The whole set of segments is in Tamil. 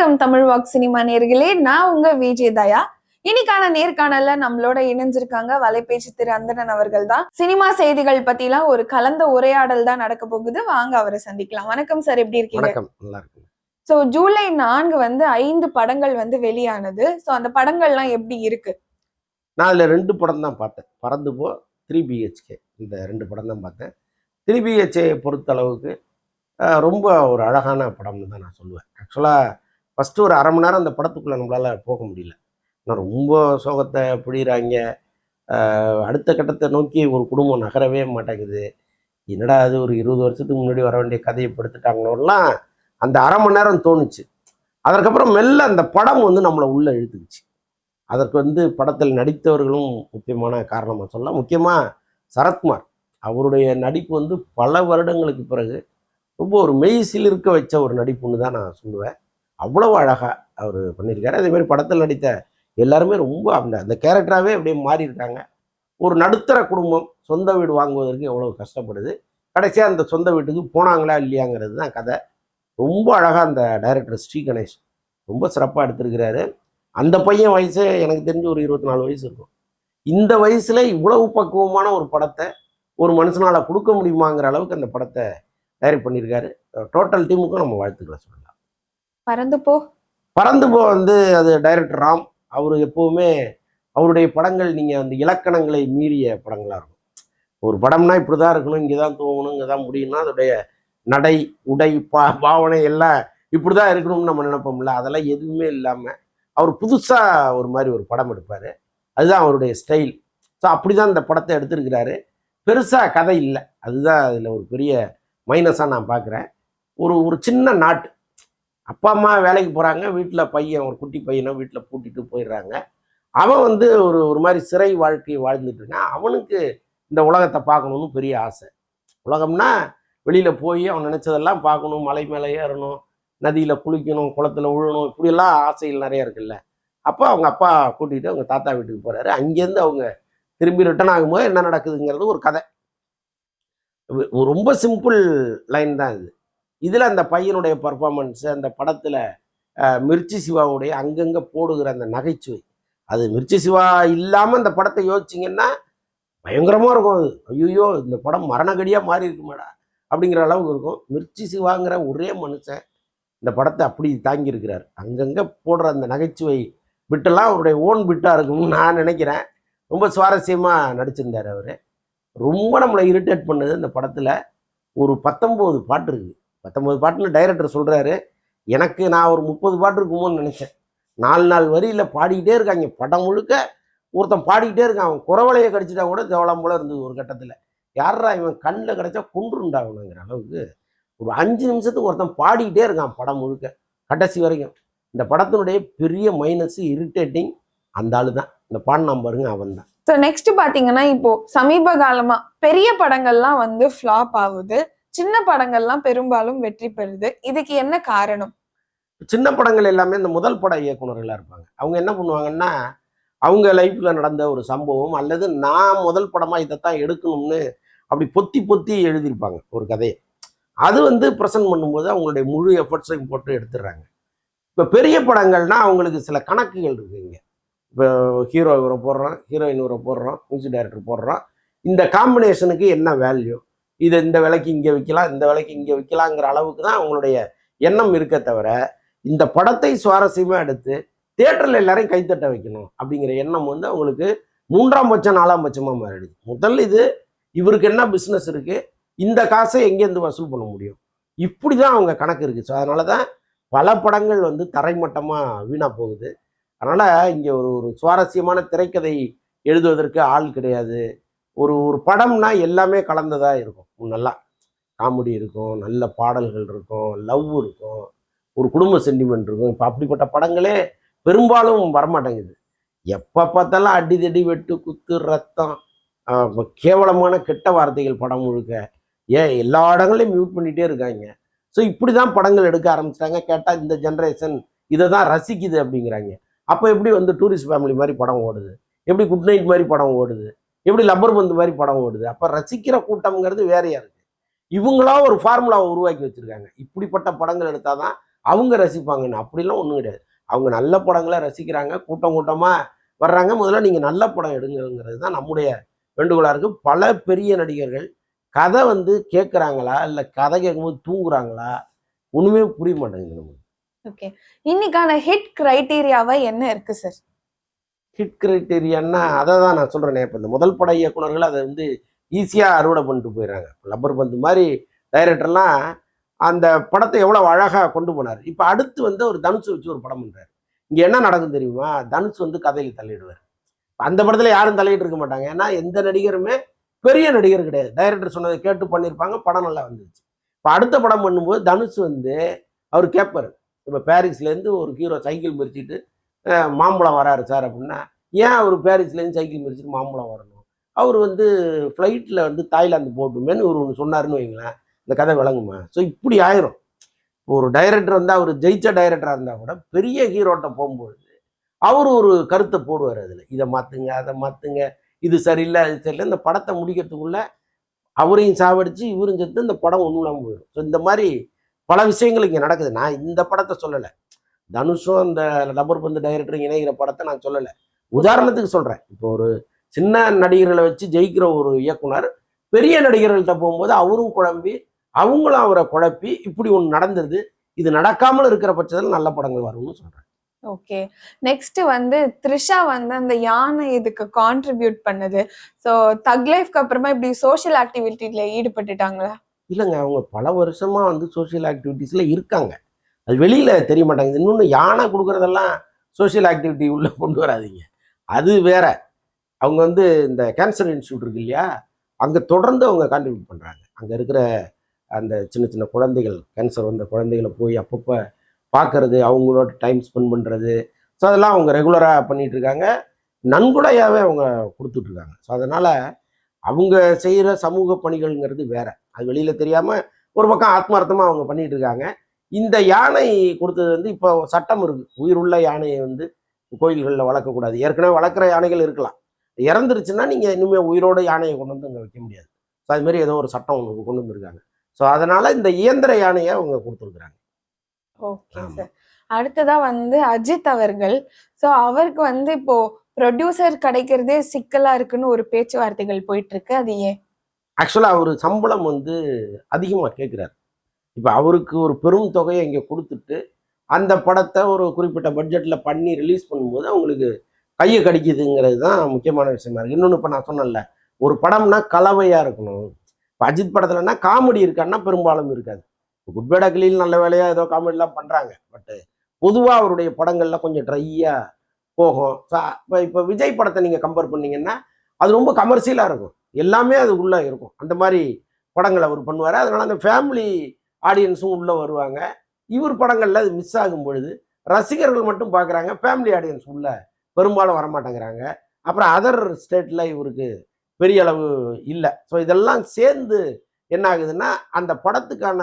வணக்கம் தமிழ் வாக் சினிமா நேர்களே. நான் உங்க விஜய் தயா. இன்னைக்கான நேர்காணல்ல நம்மளோட இணைஞ்சிருக்காங்க வலைபேச்சு திரு அந்தணன் அவர்கள் தான் சினிமா செய்திகள் பத்திலாம் ஒரு கலந்த உரையாடல் தான் நடக்க போகுது. வாங்க அவரை சந்திக்கலாம். வணக்கம் சார் எப்படி இருக்கீங்க? சோ ஜூலை நான்கு வந்து ஐந்து படங்கள் வந்து வெளியானது. சோ அந்த படங்கள்லாம் எப்படி இருக்கு? நான் அதில் ரெண்டு படம் தான் பார்த்தேன். பறந்து போ த்ரீ பிஹெச்கே இந்த ரெண்டு படம் தான் பார்த்தேன். த்ரீ பிஹெச்கே பொறுத்தளவுக்கு அஹ், ரொம்ப ஒரு அழகான படம்னு தான் நான் சொல்லுவேன். ஆக்சுவலாக ஃபஸ்ட்டு ஒரு அரை மணி நேரம் அந்த படத்துக்குள்ளே நம்மளால் போக முடியல. நான் ரொம்ப சோகத்தை பிடிறாங்க அடுத்த கட்டத்தை நோக்கி ஒரு குடும்பம் நகரவே மாட்டேங்குது. என்னடா அது ஒரு இருபது வருஷத்துக்கு முன்னாடி வர வேண்டிய கதையை படுத்துட்டாங்களோலாம் அந்த அரை மணி நேரம் தோணுச்சு. அதற்கப்புறம் மெல்ல அந்த படம் வந்து நம்மளை உள்ளே இழுத்துக்குச்சு. அதற்கு வந்து படத்தில் நடித்தவர்களும் முக்கியமான காரணமாக சொல்லலாம். முக்கியமாக சரத்குமார். அவருடைய நடிப்பு வந்து பல வருடங்களுக்கு பிறகு ரொம்ப ஒரு மெய்சில் இருக்க வச்ச ஒரு நடிப்புன்னு தான் நான் சொல்லுவேன். அவ்வளவு அழகாக அவர் பண்ணியிருக்காரு. அதே மாதிரி படத்தில் நடித்த எல்லாருமே ரொம்ப அந்த அந்த கேரக்டராகவே அப்படியே மாறி இருக்காங்க ஒரு நடுத்தர குடும்பம் சொந்த வீடு வாங்குவதற்கு எவ்வளோ கஷ்டப்படுது. கடைசியாக அந்த சொந்த வீட்டுக்கு போனாங்களா இல்லையாங்கிறது தான் கதை. ரொம்ப அழகாக அந்த டைரக்டர் ஸ்ரீ கணேஷ் ரொம்ப சிறப்பாக எடுத்திருக்கிறாரு. அந்த பையன் வயசு எனக்கு தெரிஞ்சு ஒரு இருபத்தி நாலு வயசு இருக்கும். இந்த வயசில் இவ்வளவு பக்குவமான ஒரு படத்தை ஒரு மனுஷனால் கொடுக்க முடியுமாங்கிற அளவுக்கு அந்த படத்தை டைரக்ட் பண்ணியிருக்காரு. டோட்டல் டீமுக்கும் நம்ம வாழ்த்துக்களை சொல்லலாம். பறந்து போ. பறந்து போ வந்து அது டைரக்டர் ராம். அவர் எப்பவுமே அவருடைய படங்கள் நீங்கள் அந்த இலக்கணங்களை மீறிய படங்களாக இருக்கும். ஒரு படம்னா இப்படி தான் இருக்கணும் இங்கே தான் தூங்கணும் இங்கே தான் முடியும்னா அதோடைய நடை உடை பா பாவனை எல்லாம் இப்படி தான் இருக்கணும்னு நம்ம நினைப்போம்ல. அதெல்லாம் எதுவுமே இல்லாமல் அவர் புதுசாக ஒரு மாதிரி ஒரு படம் எடுப்பார். அதுதான் அவருடைய ஸ்டைல் ஸோ அப்படி தான் இந்த படத்தை எடுத்திருக்கிறாரு. பெருசாக கதை இல்லை. அதுதான் அதில் ஒரு பெரிய மைனஸாக நான் பார்க்குறேன் ஒரு ஒரு சின்ன நாட்டு அப்பா அம்மா வேலைக்கு போகிறாங்க வீட்டில் பையன் ஒரு குட்டி பையனை வீட்டில் பூட்டிட்டு போயிடுறாங்க. அவன் வந்து ஒரு ஒரு மாதிரி சிறை வாழ்க்கையை வாழ்ந்துட்டு இருக்கான். அவனுக்கு இந்த உலகத்தை பார்க்கணுன்னு பெரிய ஆசை. உலகம்னா வெளியில் போய் அவன் நினச்சதெல்லாம் பார்க்கணும். மலை மேலே ஏறணும். நதியில் குளிக்கணும். குளத்துல விழணும் இப்படியெல்லாம் ஆசைகள் நிறைய இருக்குல்ல. அப்போ அவங்க அப்பா கூட்டிகிட்டு அவங்க தாத்தா வீட்டுக்கு போகிறாரு அங்கேருந்து அவங்க திரும்பி ரிட்டர்ன் ஆகும்போது என்ன நடக்குதுங்கிறது ஒரு கதை. ரொம்ப சிம்பிள் லைன் தான் இது. இதில் அந்த பையனுடைய பர்ஃபார்மன்ஸு அந்த படத்தில் மிர்ச்சி சிவாவுடைய அங்கங்கே போடுகிற அந்த நகைச்சுவை. அது மிர்ச்சி சிவா இல்லாமல் அந்த படத்தை யோசிச்சிங்கன்னா பயங்கரமாக இருக்கும் அது. ஐயோ இந்த படம் மரணகடியாக மாறி இருக்குமாடா அப்படிங்கிற அளவுக்கு இருக்கும். மிர்ச்சி சிவாங்கிற ஒரே மனுஷன் இந்த படத்தை அப்படி தாங்கியிருக்கிறார். அங்கங்கே போடுற அந்த நகைச்சுவை பிட்டெல்லாம் அவருடைய ஓன் பிட்டாக இருக்கும்னு நான் நினைக்கிறேன். ரொம்ப சுவாரஸ்யமாக நடிச்சிருந்தார் அவர். ரொம்ப நம்மளை இரிட்டேட் பண்ணது இந்த படத்தில் ஒரு பத்தொம்போது பாட்டு இருக்குது. பத்தொம்பது பாட்டுன்னு டைரக்டர் சொல்கிறாரு எனக்கு நான் ஒரு முப்பது பாட்டு இருக்குமோன்னு நினச்சேன். நாலு நாள் வரியில் பாடிக்கிட்டே இருக்காங்க. படம் முழுக்க ஒருத்தன் பாடிக்கிட்டே இருக்கான். அவன் குறவலையை கடிச்சிட்டா கூட தேவலாம் போல இருந்தது ஒரு கட்டத்தில். யாரா இவன் கண்ணில் கிடச்சா குன்றுண்டாகணுங்கிற அளவுக்கு ஒரு அஞ்சு நிமிஷத்துக்கு ஒருத்தன் பாடிக்கிட்டே இருக்கான் படம் முழுக்க. கடைசி வரைக்கும். இந்த படத்தினுடைய பெரிய மைனஸ் இரிட்டேட்டிங் அந்த ஆளு தான் இந்த பாடினான் பாருங்க அவன் தான் ஸோ நெக்ஸ்ட் பார்த்தீங்கன்னா இப்போ சமீப காலமாக பெரிய படங்கள்லாம் வந்து ஃப்ளாப் ஆகுது. சின்ன படங்கள்லாம் பெரும்பாலும் வெற்றி பெறுது. இதுக்கு என்ன காரணம்? சின்ன படங்கள் எல்லாமே இந்த முதல் பட இயக்குனர்களாக இருப்பாங்க. அவங்க என்ன பண்ணுவாங்கன்னா அவங்க லைஃப்பில் நடந்த ஒரு சம்பவம் அல்லது நான் முதல் படமாக இதைத்தான் எடுக்கணும்னு அப்படி பொத்தி பொத்தி எழுதியிருப்பாங்க ஒரு கதையை. அது வந்து ப்ரெசென்ட் பண்ணும்போது அவங்களுடைய முழு எஃபர்ட்ஸையும் போட்டு எடுத்துடுறாங்க. இப்போ பெரிய படங்கள்னா அவங்களுக்கு சில கணக்குகள் இருக்குங்க இப்போ ஹீரோ இவரை போடுறோம் ஹீரோயின் இவரை போடுறோம் மியூசிக் டைரக்டர் போடுறோம் இந்த காம்பினேஷனுக்கு என்ன வேல்யூ இது இந்த விலைக்கு இங்கே விற்கலாம் இந்த விலைக்கு இங்கே விற்கலாங்கிற அளவுக்கு தான் அவங்களுடைய எண்ணம் இருக்க தவிர இந்த படத்தை சுவாரஸ்யமாக எடுத்து தேட்டரில் எல்லாரையும் கைத்தட்ட வைக்கணும் அப்படிங்கிற எண்ணம் வந்து அவங்களுக்கு மூன்றாம் பட்சம் நாலாம் பட்சமாக மாறிடுது. முதல் இது இவருக்கு என்ன பிஸ்னஸ் இருக்குது இந்த காசை எங்கேருந்து வசூல் பண்ண முடியும்? இப்படி தான் அவங்க கணக்கு இருக்குது ஸோ அதனால தான் பல படங்கள் வந்து தரைமட்டமாக வீணாக போகுது. அதனால் இங்கே ஒரு ஒரு சுவாரஸ்யமான திரைக்கதை எழுதுவதற்கு ஆள் கிடையாது. ஒரு ஒரு படம்னா எல்லாமே கலந்ததாக இருக்கும். முன்னெல்லாம் காமெடி இருக்கும் நல்ல பாடல்கள் இருக்கும் லவ் இருக்கும் ஒரு குடும்ப சென்டிமெண்ட் இருக்கும். இப்போ அப்படிப்பட்ட படங்களே பெரும்பாலும் வரமாட்டேங்குது. எப்போ பார்த்தாலும் அடி தடி வெட்டு குத்து ரத்தம் கேவலமான கெட்ட வார்த்தைகள் படம் முழுக்க. ஏன்? எல்லா இடங்களையும் மியூட் பண்ணிகிட்டே இருக்காங்க. ஸோ இப்படி தான் படங்கள் எடுக்க ஆரம்பிச்சிட்டாங்க. கேட்டால் இந்த ஜென்ரேஷன் இதை தான் ரசிக்குது அப்படிங்கிறாங்க. அப்போ எப்படி வந்து டூரிஸ்ட் ஃபேமிலி மாதிரி படம் ஓடுது? எப்படி குட் நைட் மாதிரி படம் ஓடுது? எப்படி லப்பர் பந்து மாதிரி படம் ஓடுது? அப்போ ரசிக்கிற கூட்டம்ங்கிறது வேறையா இருக்கு. இவங்களா ஒரு ஃபார்முலாவை உருவாக்கி வச்சிருக்காங்க. இப்படிப்பட்ட படங்கள் எடுத்தால் தான் அவங்க ரசிப்பாங்கன்னு. அப்படிலாம் ஒன்றும் கிடையாது. அவங்க நல்ல படங்களை ரசிக்கிறாங்க கூட்டம் கூட்டமாக வர்றாங்க. முதல்ல நீங்கள் நல்ல படம் எடுங்கிறது தான் நம்முடைய வேண்டுகோளாக இருக்குது பல பெரிய நடிகர்கள் கதை வந்து கேட்குறாங்களா இல்லை கதை கேட்கும்போது தூங்குறாங்களா? ஒன்றுமே புரிய மாட்டேங்குது நமக்கு. ஓகே இன்னைக்கான ஹிட் கிரைட்டீரியாவா என்ன இருக்கு சார் ஹிட் கிரைட்டீரியான்னா அதை தான் நான் சொல்கிறேனே இப்போ இந்த முதல் பட இயக்குனர்கள் அதை வந்து ஈஸியாக அறுவடை பண்ணிட்டு போயிடுறாங்க லப்பர் பந்து மாதிரி டைரக்டர்லாம் அந்த படத்தை எவ்வளோ அழகாக கொண்டு போனார். இப்போ அடுத்து வந்து ஒரு தனுஷ் வச்சு ஒரு படம் பண்ணுறாரு இங்கே என்ன நடக்கும் தெரியுமா? தனுஷ் வந்து கதையில் தள்ளிடுவார். அந்த படத்தில் யாரும் தலையிட்டு இருக்க மாட்டாங்க. ஏன்னா எந்த நடிகருமே பெரிய நடிகர் கிடையாது. டைரக்டர் சொன்னதை கேட்டு பண்ணியிருப்பாங்க படம் நல்லா வந்துச்சு இப்போ அடுத்த படம் பண்ணும்போது தனுஷ் வந்து அவர் கேட்பார். இப்போ பாரிஸ்லேருந்து ஒரு ஹீரோ சைக்கிள் மிரிச்சிட்டு மாம்பழம் வராரு சார் அப்படின்னா ஏன் அவர் பாரிஸ்லேருந்து சைக்கிள் மிதிச்சுட்டு மாம்பழம் வரணும்? அவர் வந்து ஃப்ளைட்டில் வந்து தாய்லாந்து போட்டுமேன்னு ஒரு ஒன்று சொன்னாருன்னு வைங்களேன் இந்த கதை விளங்குமா? ஸோ இப்படி ஆயிரும். ஒரு டைரக்டர் வந்து அவர் ஜெயிச்ச டைரக்டராக இருந்தால் கூட பெரிய ஹீரோட்ட போகும்பொழுது அவர் ஒரு கருத்தை போடுவார் அதில். இதை மாற்றுங்க அதை மாற்றுங்க இது சரியில்லை அது சரியில்லை. இந்த படத்தை முடிக்கிறதுக்குள்ள அவரையும் சாவடிச்சு இவரும் செத்து இந்த படம் ஒன்றும் இல்லாமல் போயிடும். ஸோ இந்த மாதிரி பல விஷயங்கள் இங்கே நடக்குது. நான் இந்த படத்தை சொல்லலை. தனுஷும் அந்த ரப்பர் பந்து டைரக்டர் இணைகிற படத்தை நான் சொல்லலை. உதாரணத்துக்கு சொல்கிறேன் இப்போ ஒரு சின்ன நடிகர்களை வச்சு ஜெயிக்கிற ஒரு இயக்குனர் பெரிய நடிகர்கள்ட்ட போகும்போது அவரும் குழம்பி அவங்களும் அவரை குழப்பி இப்படி ஒன்று நடந்தது இது நடக்காமல் இருக்கிற பட்சத்தில் நல்ல படங்கள் வரும்னு சொல்கிறேன் ஓகே. நெக்ஸ்ட் வந்து த்ரிஷா வந்து அந்த யானை இதுக்கு கான்ட்ரிபியூட் பண்ணுது. ஸோ தக் லைஃப்க்கு அப்புறமா இப்படி சோஷியல் ஆக்டிவிட்டில ஈடுபட்டுட்டாங்களா? இல்லைங்க அவங்க பல வருஷமா வந்து சோஷியல் ஆக்டிவிட்டீஸ்ல இருக்காங்க. அது வெளியில் தெரிய மாட்டாங்க இன்னொன்று யானை கொடுக்குறதெல்லாம் சோஷியல் ஆக்டிவிட்டி உள்ளே கொண்டு வராதீங்க. அது வேற. அவங்க வந்து இந்த கேன்சர் இன்ஸ்டியூட் இருக்கு இல்லையா? அங்கே தொடர்ந்து அவங்க கான்ட்ரிபியூட் பண்ணுறாங்க அங்கே இருக்கிற அந்த சின்ன சின்ன குழந்தைகள் கேன்சர் வந்த குழந்தைகளை போய் அப்பப்போ பார்க்கறது அவங்களோட டைம் ஸ்பெண்ட் பண்ணுறது ஸோ அதெல்லாம் அவங்க ரெகுலராக பண்ணிகிட்ருக்காங்க இருக்காங்க. நன்கொடையாகவே அவங்க கொடுத்துட்ருக்காங்க ஸோ அதனால் அவங்க செய்கிற சமூக பணிகள்ங்கிறது வேறு. அது வெளியில் தெரியாமல் ஒரு பக்கம் ஆத்மார்த்தமாக அவங்க பண்ணிகிட்ருக்காங்க இருக்காங்க. இந்த யானை கொடுத்தது வந்து இப்போ சட்டம் இருக்கு. உயிருள்ள யானையை வந்து கோயில்களில் வளர்க்கக்கூடாது. ஏற்கனவே வளர்க்குற யானைகள் இருக்கலாம். இறந்துருச்சுன்னா நீங்க இனிமேல் உயிரோட யானையை கொண்டு வந்து அங்கே வைக்க முடியாது. ஸோ அது மாதிரி ஏதோ ஒரு சட்டம் ஒன்று கொண்டு வந்திருக்காங்க. ஸோ அதனால இந்த இயந்திர யானையை அவங்க கொடுத்துருக்குறாங்க. ஓகே. சார் அடுத்ததா வந்து அஜித் அவர்கள். ஸோ அவருக்கு வந்து இப்போ ப்ரொடியூசர் கிடைக்கிறதே சிக்கலா இருக்குன்னு ஒரு பேச்சுவார்த்தைகள் போயிட்டு இருக்கு. அது ஏன்? ஆக்சுவலாக அவர் சம்பளம் வந்து அதிகமாக கேட்குறாரு இப்போ அவருக்கு ஒரு பெரும் தொகையை இங்கே கொடுத்துட்டு அந்த படத்தை ஒரு குறிப்பிட்ட பட்ஜெட்டில் பண்ணி ரிலீஸ் பண்ணும்போது அவங்களுக்கு கையை கடிக்குதுங்கிறது தான் முக்கியமான விஷயமா இருக்குது இன்னொன்று இப்போ நான் சொன்னேன்ல ஒரு படம்னா கலவையாக இருக்கணும். இப்போ அஜித் படத்துலனா காமெடி இருக்கான்னா பெரும்பாலும் இருக்காது. குட் பேட் கிளியில் நல்ல வேலையாக ஏதோ காமெடிலாம் பண்ணுறாங்க பட்டு பொதுவாக அவருடைய படங்கள்லாம் கொஞ்சம் ட்ரையாக போகும். இப்போ இப்போ விஜய் படத்தை நீங்கள் கம்பேர் பண்ணீங்கன்னா அது ரொம்ப கமர்ஷியலாக இருக்கும். எல்லாமே அது உள்ளே இருக்கும். அந்த மாதிரி படங்கள் அவர் பண்ணுவார். அதனால் அந்த ஃபேமிலி ஆடியன்ஸும் உள்ளே வருவாங்க. இவர் படங்களில் அது மிஸ் ஆகும் பொழுது ரசிகர்கள் மட்டும் பார்க்குறாங்க ஃபேமிலி ஆடியன்ஸ் உள்ள பெரும்பாலும் வரமாட்டேங்கிறாங்க. அப்புறம் அதர் ஸ்டேட்டில் இவருக்கு பெரிய அளவு இல்லை. ஸோ இதெல்லாம் சேர்ந்து என்ன ஆகுதுன்னா அந்த படத்துக்கான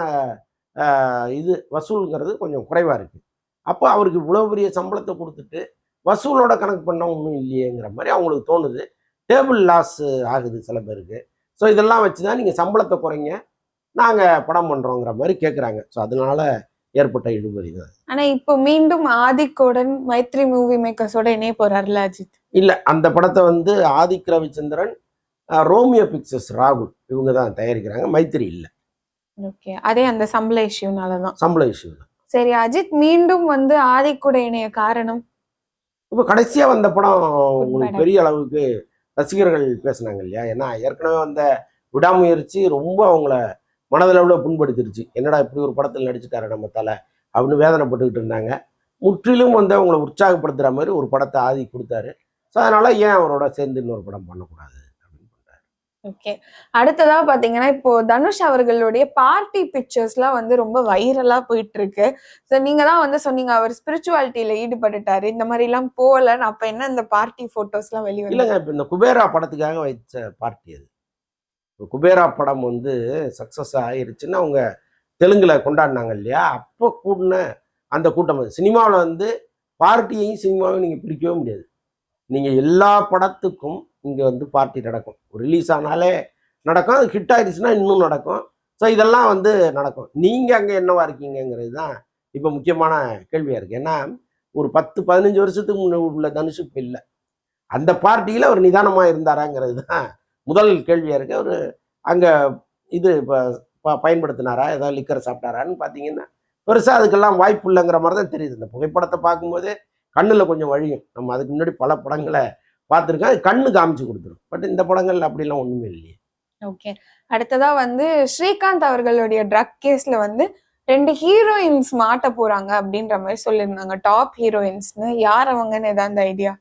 இது வசூலுங்கிறது கொஞ்சம் குறைவாக இருக்குது அப்போ அவருக்கு இவ்வளோ பெரிய சம்பளத்தை கொடுத்துட்டு வசூலோட கணக்கு பண்ண ஒன்றும் இல்லையேங்கிற மாதிரி அவங்களுக்கு தோணுது. டேபிள் லாஸ் ஆகுது சில பேருக்கு. ஸோ இதெல்லாம் வச்சு தான் நீங்கள் சம்பளத்தை குறைங்க. நாங்கள் படம் பண்ணுறோங்கிற மாதிரி கேட்குறாங்க ஸோ அதனால ஏற்பட்ட இழுபறி தான். ஆனா இப்போ மீண்டும் ஆதிக்கோடன் மைத்ரி மூவி மேக்கர்ஸோட இணைய போறாருல அஜித்? இல்லை அந்த படத்தை வந்து ஆதிக் ரவிச்சந்திரன் ரோமியோ பிக்சர்ஸ் ராகுல் இவங்க தான் தயாரிக்கிறாங்க. மைத்திரி இல்லை. ஓகே. அதே அந்த சம்பள இஷ்யூனாலதான் சம்பள இஷ்யூ தான். சரி அஜித் மீண்டும் வந்து ஆதிக்கூட இணைய காரணம்? இப்போ கடைசியாக வந்த படம் உங்களுக்கு. பெரிய அளவுக்கு ரசிகர்கள் பேசுனாங்க இல்லையா? ஏன்னா ஏற்கனவே வந்த விடாமுயற்சி ரொம்ப அவங்கள மனதளவில் புண்படுத்திருச்சு. என்னடா இப்படி ஒரு படத்தில் நடிச்சுட்டாரு நம்ம தலை அப்படின்னு வேதனைப்பட்டுக்கிட்டு இருந்தாங்க. முற்றிலும் வந்து அவங்கள உற்சாகப்படுத்துகிற மாதிரி ஒரு படத்தை ஆதி கொடுத்தாரு. ஸோ அதனால ஏன் அவரோட சேர்ந்து இன்னொரு படம் பண்ணக்கூடாது ஓகே அடுத்ததா பாத்தீங்கன்னா இப்போ தனுஷ் அவர்களுடைய பார்ட்டி பிக்சர்ஸ்லாம் வந்து ரொம்ப வைரலா போயிட்டு இருக்கு ஸோ நீங்க தான் வந்து சொன்னீங்க அவர் ஸ்பிரிச்சுவாலிட்டியில ஈடுபட்டுட்டாரு. இந்த மாதிரி எல்லாம் போகலன்னு அப்ப என்ன இந்த பார்ட்டி போட்டோஸ் எல்லாம் வெளியே இல்லைங்க இப்போ இந்த குபேரா படத்துக்காக வச்ச பார்ட்டி அது. குபேரா படம் வந்து சக்ஸஸ் ஆயிருச்சுன்னு அவங்க தெலுங்குல கொண்டாடினாங்க இல்லையா? அப்போ கூடின அந்த கூட்டம் சினிமாவில் வந்து பார்ட்டியையும் சினிமாவையும் நீங்கள் பிரிக்கவே முடியாது. நீங்கள் எல்லா படத்துக்கும் இங்கே வந்து பார்ட்டி நடக்கும். ரிலீஸ் ஆனாலே நடக்கும். அது ஹிட் ஆயிடுச்சுன்னா இன்னும் நடக்கும். ஸோ இதெல்லாம் வந்து நடக்கும். நீங்கள் அங்கே என்னவா இருக்கீங்கங்கிறது தான் இப்போ முக்கியமான கேள்வியாக இருக்குது ஏன்னா ஒரு பத்து பதினஞ்சு வருஷத்துக்கு முன்ன உள்ள தனுஷ் இப்போ இல்லை. அந்த பார்ட்டியில் அவர் நிதானமாக இருந்தாராங்கிறது தான் முதல் கேள்வியாக இருக்குது அவர் அங்கே இது இப்போ ப பயன்படுத்தினாரா? ஏதாவது லிக்கர் சாப்பிட்டாரான்னு பார்த்தீங்கன்னா பெருசாக அதுக்கெல்லாம் வாய்ப்பு இல்லைங்கிற மாதிரி தான் தெரியுது. இந்த புகைப்படத்தை பார்க்கும்போதே கண்ணில் கொஞ்சம் வழியும். நம்ம அதுக்கு முன்னாடி பல படங்களை பார்த்துருக்கேன் அது கண்ணு காமிச்சு கொடுத்துரும். பட் இந்த படங்கள் அப்படிலாம் ஒன்றுமே இல்லையே. ஓகே அடுத்ததா வந்து ஸ்ரீகாந்த் அவர்களுடைய ட்ரக் கேஸ்ல வந்து ரெண்டு ஹீரோயின்ஸ் மாட்ட போறாங்க அப்படின்ற மாதிரி சொல்லியிருந்தாங்க. டாப் ஹீரோயின்ஸ்னு யார் அவங்கன்னு ஏதாவது ஐடியா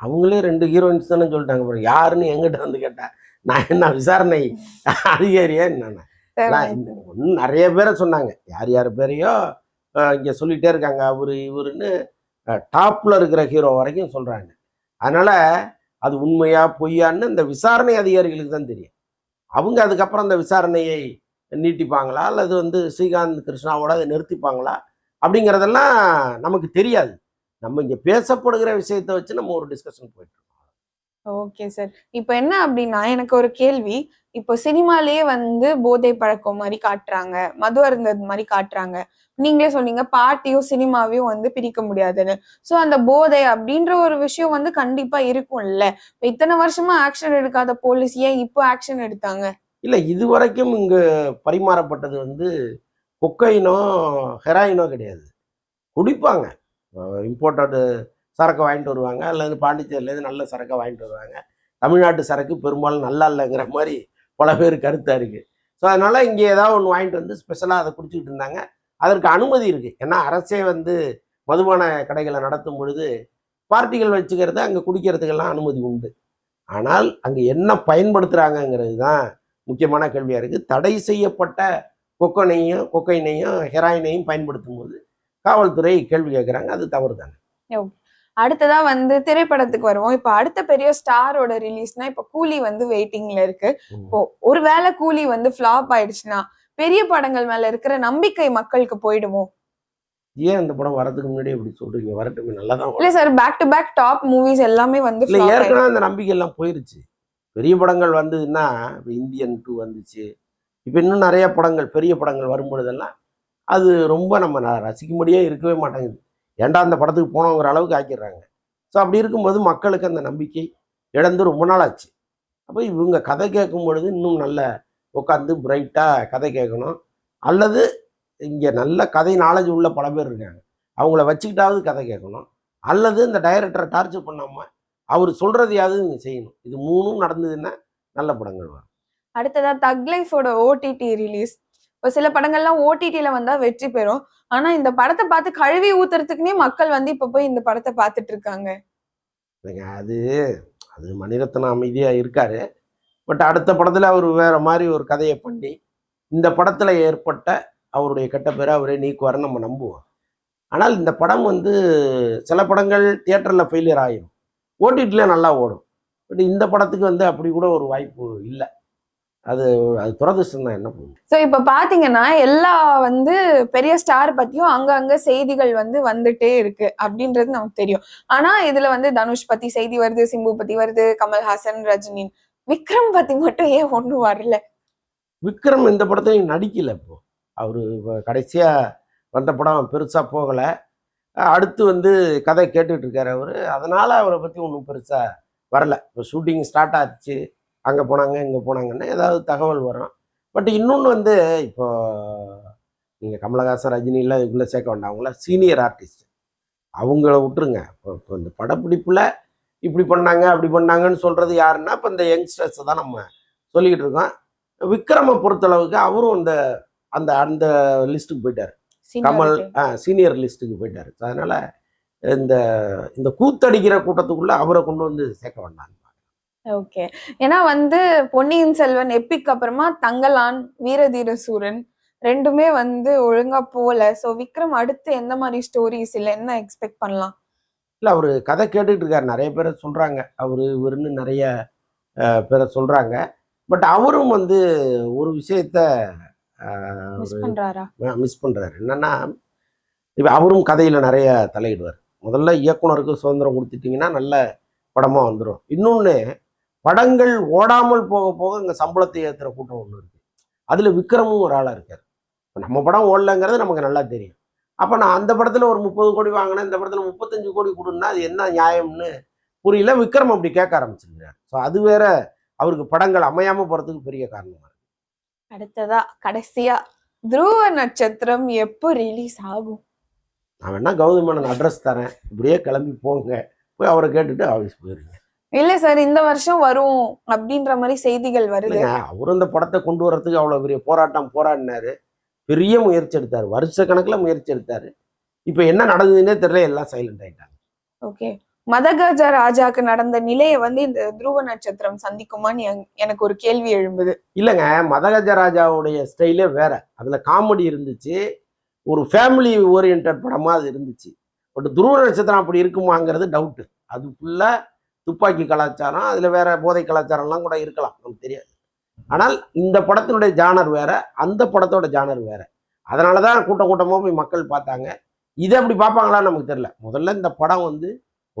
அவங்களே ரெண்டு ஹீரோயின்ஸ் தானே சொல்லிட்டாங்க அப்புறம் யாருன்னு எங்கிட்ட வந்து கேட்டேன் நான் என்ன விசாரணை அதிகாரியா என்ன ஒன்றும் நிறைய பேரை சொன்னாங்க. யார் யார் பேரையோ இங்கே சொல்லிகிட்டே இருக்காங்க. அவரு இவருன்னு டாப்பில் இருக்கிற ஹீரோ வரைக்கும் சொல்கிறாங்க அதனால் அது உண்மையா பொய்யான்னு இந்த விசாரணை அதிகாரிகளுக்கு தான் தெரியும். அவங்க அதுக்கப்புறம் அந்த விசாரணையை நீட்டிப்பாங்களா? அல்லது வந்து ஸ்ரீகாந்த் கிருஷ்ணாவோட அதை நிறுத்திப்பாங்களா? அப்படிங்கிறதெல்லாம் நமக்கு தெரியாது. நம்ம இங்கே பேசப்படுகிற விஷயத்தை வச்சு நம்ம ஒரு டிஸ்கஷன் போயிட்டு ஓகே சார் இப்போ என்ன அப்படின்னா எனக்கு ஒரு கேள்வி. இப்போ சினிமாலேயே வந்து போதை பழக்கம் மாதிரி காட்டுறாங்க. மது அருந்தது மாதிரி காட்டுறாங்க. நீங்களே சொன்னீங்க பாட்டியும் சினிமாவையும் வந்து பிரிக்க முடியாதுன்னு. சோ அந்த போதை அப்படின்ற ஒரு விஷயம் வந்து கண்டிப்பா இருக்கும்ல. இப்ப இத்தனை வருஷமா ஆக்ஷன் எடுக்காத போலீஸ் ஏன் இப்போ ஆக்ஷன் எடுத்தாங்க? இல்லை இது வரைக்கும் இங்கே பரிமாறப்பட்டது வந்து கொக்கைனோ ஹெராயினோ கிடையாது. குடிப்பாங்க. இம்போர்ட்டடு சரக்கு வாங்கிட்டு வருவாங்க. அல்லது பாண்டிச்சேரியிலேருந்து நல்ல சரக்கை வாங்கிட்டு வருவாங்க. தமிழ்நாட்டு சரக்கு பெரும்பாலும் நல்லா இல்லைங்கிற மாதிரி பல பேர் கருத்தாக இருக்குது ஸோ அதனால் இங்கே ஏதாவது ஒன்று வாங்கிட்டு வந்து ஸ்பெஷலாக அதை குடிச்சிக்கிட்டு இருந்தாங்க. அதற்கு அனுமதி இருக்குது ஏன்னா அரசே வந்து மதுபான கடைகளை நடத்தும் பொழுது பார்ட்டிகள் வச்சுக்கிறது அங்கே குடிக்கிறதுக்கெல்லாம் அனுமதி உண்டு. ஆனால் அங்கே என்ன பயன்படுத்துகிறாங்கங்கிறது தான் முக்கியமான கேள்வியாக இருக்குது தடை செய்யப்பட்ட கொக்கனையும் கொக்கைனையும் ஹெராயினையும் பயன்படுத்தும் போது காவல்துறை கேள்வி கேட்குறாங்க அது தவறு தானே அடுத்ததா வந்து திரைப்படத்துக்கு வருவோம். இப்ப அடுத்த பெரிய ஸ்டாரோட ரிலீஸ்னா இப்ப கூலி வந்து வெயிட்டிங்ல இருக்கு. இப்போ ஒருவேளை கூலி வந்து ஃபிளாப் ஆயிடுச்சுன்னா பெரிய படங்கள் மேல இருக்கிற நம்பிக்கை மக்களுக்கு போயிடுமோ? ஏன் அந்த படம் வரதுக்கு முன்னாடி இப்படி சொல்றீங்க? வரட்டுமே நல்லா தான் இல்ல sir back to back top movies எல்லாமே வந்து இல்லை. ஏற்கனவே அந்த நம்பிக்கை எல்லாம் போயிருச்சு. பெரிய படங்கள் வந்ததுன்னா இப்போ இந்தியன் டூ வந்துச்சு. இப்போ இன்னும் நிறைய படங்கள் பெரிய படங்கள் வரும்பொழுதெல்லாம் அது ரொம்ப நம்ம ந- ரசிக்கும்படியே இருக்கவே மாட்டேங்குது. ஏண்டா அந்த படத்துக்கு போனோங்கிற அளவுக்கு ஆக்கிடுறாங்க. ஸோ அப்படி இருக்கும்போது மக்களுக்கு அந்த நம்பிக்கை இழந்து ரொம்ப நாள் ஆச்சு. அப்போ இவங்க கதை கேட்கும் பொழுது இன்னும் நல்ல உட்காந்து பிரைட்டாக கதை கேட்கணும். அல்லது இங்கே நல்ல கதை நாலேஜ் உள்ள பல பேர் இருக்காங்க. அவங்கள வச்சுக்கிட்டாவது கதை கேட்கணும். அல்லது இந்த டைரக்டரை டார்ச்சர் பண்ணாமல் அவர் சொல்கிறதையாவது இங்கே செய்யணும். இது மூணும் நடந்ததுன்னா நல்ல படங்கள் வரும். அடுத்ததா தக் லைஃபோட ஓடிடி ரிலீஸ் இப்போ சில படங்கள்லாம் ஓடிடியில வந்தா வெற்றி பெறும். ஆனா இந்த படத்தை பார்த்து கழுவி ஊத்துறதுக்குனே மக்கள் வந்து இப்ப போய் இந்த படத்தை பார்த்துட்டு இருக்காங்க. அது அது மணிரத்னம் அமைதியாக இருக்காரு. பட் அடுத்த படத்தில் அவர் வேற மாதிரி ஒரு கதையை பண்ணி இந்த படத்தில் ஏற்பட்ட அவருடைய கெட்ட பேரை அவரே நீக்குவார் நம்ம நம்புவோம். ஆனால் இந்த படம் வந்து சில படங்கள் தியேட்டரில் ஃபெயிலியர் ஆகிடும் ஓடிடியில் நல்லா ஓடும். பட் இந்த படத்துக்கு வந்து அப்படி கூட ஒரு வாய்ப்பு இல்லை. அது அது துரதிருஷ்டம் தான் என்ன பண்ணும் சோ இப்ப பாத்தீங்கன்னா எல்லா வந்து பெரிய ஸ்டார் பத்தியும் அங்கங்க செய்திகள் வந்து வந்துட்டே இருக்கு அப்படின்றது நமக்கு தெரியும். ஆனா இதுல வந்து தனுஷ் பத்தி செய்தி வருது சிம்பு பத்தி வருது கமல்ஹாசன் ரஜினி விக்ரம் பத்தி மட்டும் ஏன் ஒண்ணும் வரல? விக்ரம் இந்த படத்தையும் நடிக்கல இப்போ. அவர் இப்போ கடைசியாக வந்த படம் பெருசாக போகலை. அடுத்து வந்து கதை கேட்டுட்டு இருக்காரு அவர். அதனால அவரை பற்றி ஒன்றும் பெருசாக வரல. இப்போ ஷூட்டிங் ஸ்டார்ட் ஆச்சு. அங்கே போனாங்க இங்கே போனாங்கன்னா ஏதாவது தகவல் வரும். பட் இன்னொன்று வந்து இப்போ நீங்கள் கமலஹாசன் ரஜினிலாம் இதுக்குள்ளே சேர்க்க வேண்டாம். அவங்களாம் சீனியர் ஆர்டிஸ்ட். அவங்கள விட்டுருங்க. இப்போ இப்போ இந்த படப்பிடிப்பில் இப்படி பண்ணாங்க அப்படி பண்ணாங்கன்னு சொல்கிறது யாருன்னா இப்போ இந்த யங்ஸ்டர்ஸை தான் நம்ம சொல்லிக்கிட்டு இருக்கோம். விக்ரமை பொறுத்தளவுக்கு அவரும் இந்த அந்த அந்த லிஸ்ட்டுக்கு போயிட்டார். கமல் Seniority. சீனியர் லிஸ்ட்டுக்கு போயிட்டார். அதனால இந்த இந்த கூத்தடிக்கிற கூட்டத்துக்குள்ள அவரை கொண்டு வந்து சேர்க்க வேண்டாம். ஓகே. ஏன்னா வந்து பொன்னியின் செல்வன் எப்பிக் அப்புறமா தங்கலான் வீரதீர சூரன் ரெண்டுமே வந்து ஒழுங்கா போல சோ விக்ரம் அடுத்து எந்த மாதிரி ஸ்டோரிஸ் இல்ல என்ன எக்ஸ்பெக்ட் பண்ணலாம்? இல்லை அவர் கதை கேட்டுட்டு இருக்காரு. நிறைய பேரை சொல்கிறாங்க அவர் இவருன்னு நிறைய பேரை சொல்கிறாங்க பட் அவரும் வந்து ஒரு விஷயத்த மிஸ் பண்றாரா? மிஸ் பண்ணுறாரு என்னன்னா இப்போ அவரும் கதையில் நிறைய தலையிடுவார். முதல்ல இயக்குனருக்கு சுதந்திரம் கொடுத்துட்டிங்கன்னா நல்ல படமாக வந்துடும் இன்னொன்று படங்கள் ஓடாமல் போக போக இங்கே சம்பளத்தை ஏற்றுற கூட்டம் ஒன்று இருக்குது அதில் விக்ரமும் ஒரு ஆளாக இருக்கார். இப்போ நம்ம படம் ஓடலைங்கிறது நமக்கு நல்லா தெரியும். அப்போ நான் அந்த படத்தில் ஒரு முப்பது கோடி வாங்கினேன் இந்த படத்தில் முப்பத்தஞ்சு கோடி கொடுன்னா அது என்ன நியாயம்னு புரியல. விக்ரம் அப்படி கேட்க ஆரம்பிச்சிருக்கிறார். ஸோ அது வேற அவருக்கு படங்கள் அமையாமல் போகிறதுக்கு பெரிய காரணமாக இருக்கு. அடுத்ததா கடைசியா துருவ நட்சத்திரம் எப்போ ரிலீஸ் ஆகும்? நான் வேணா கௌதம் மேனன் அட்ரஸ் தரேன். இப்படியே கிளம்பி போங்க. போய் அவரை கேட்டுட்டு ஆஃபீஸ் போயிருங்க. இல்ல சார் இந்த வருஷம் வரும் அப்படின்ற மாதிரி செய்திகள் வருது. அவரும் இந்த படத்தை கொண்டு வர்றதுக்கு அவ்வளோ பெரிய போராட்டம் போராடினாரு. பெரிய முயற்சி எடுத்தார் வருஷ கணக்கில் முயற்சி எடுத்தார். இப்போ என்ன நடந்ததுன்னே தெரியல எல்லாம் சைலண்ட் ஆயிட்டாங்க. ஓகே. மதகஜ ராஜாக்கு நடந்த நிலையை வந்து இந்த துருவ நட்சத்திரம் சந்திக்குமான்னு என்- எனக்கு ஒரு கேள்வி எழும்புது. இல்லைங்க மதகஜ ராஜாவுடைய ஸ்டைலே வேற. அதில் காமெடி இருந்துச்சு ஒரு ஃபேமிலி ஓரியன்ட் படமாக அது இருந்துச்சு. பட் துருவ நட்சத்திரம் அப்படி இருக்குமாங்கிறது டவுட்டு அது ஃபுல்லாக துப்பாக்கி கலாச்சாரம் அதில் வேற போதை கலாச்சாரம்லாம் கூட இருக்கலாம் நமக்கு தெரியாது. ஆனால் இந்த படத்தினுடைய ஜானர் வேற அந்த படத்தோட ஜானர் வேற. அதனால தான் கூட்டம் கூட்டமாக போய் மக்கள் பார்த்தாங்க. இதை அப்படி பார்ப்பாங்களான்னு நமக்கு தெரியல. முதல்ல இந்த படம் வந்து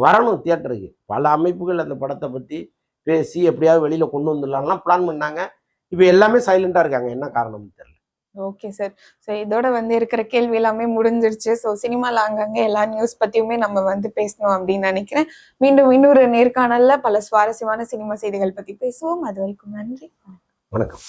வரணும் தியேட்டருக்கு பல அமைப்புகள் அந்த படத்தை பற்றி பேசி எப்படியாவது வெளியில் கொண்டு வந்துடலாம்லாம் பிளான் பண்ணாங்க. இப்போ எல்லாமே சைலண்டாக இருக்காங்க. என்ன காரணம்னு தெரியல. ஓகே சார் ஸோ இதோட வந்து இருக்கிற கேள்வி எல்லாமே முடிஞ்சிருச்சு. ஸோ சினிமாவில் அங்கங்கே எல்லா நியூஸ் பற்றியுமே நம்ம வந்து பேசணும் அப்படின்னு நினைக்கிறேன். மீண்டும் இன்னொரு நேர்காணலில் பல சுவாரஸ்யமான சினிமா செய்திகள் பத்தி பேசுவோம். அது வரைக்கும் நன்றி. வணக்கம்.